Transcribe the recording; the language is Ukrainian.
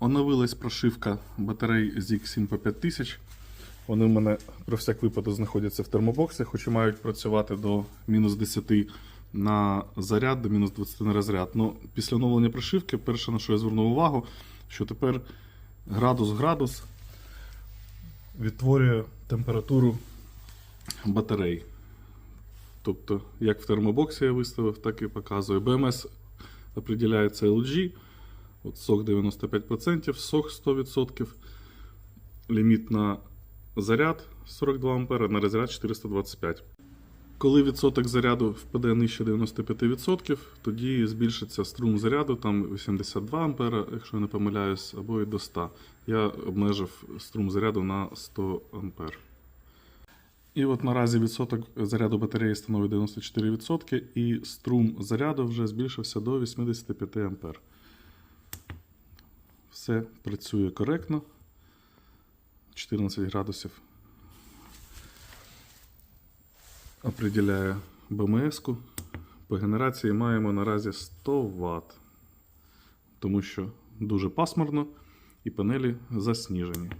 Оновилась прошивка батарей ZX7 по 5000. Вони в мене про всяк випадок знаходяться в термобоксі, хоч і мають працювати до мінус 10 на заряд, до мінус 20 на розряд. Ну, після оновлення прошивки, перше на що я звернув увагу, що тепер градус-градус відтворює температуру батарей. Тобто, як в термобоксі я виставив, так і показує. BMS определяється LG. От сок 95%, сок 100%, ліміт на заряд 42 А, на розряд 425. Коли відсоток заряду впаде нижче 95%, тоді збільшиться струм заряду, там 82 А, якщо я не помиляюсь, або і до 100. Я обмежив струм заряду на 100 А. І от наразі відсоток заряду батареї становить 94%, і струм заряду вже збільшився до 85 А. Все працює коректно. 14 градусів определяє БМС-ку. По генерації маємо наразі 100 Вт, тому що дуже пасмурно і панелі засніжені.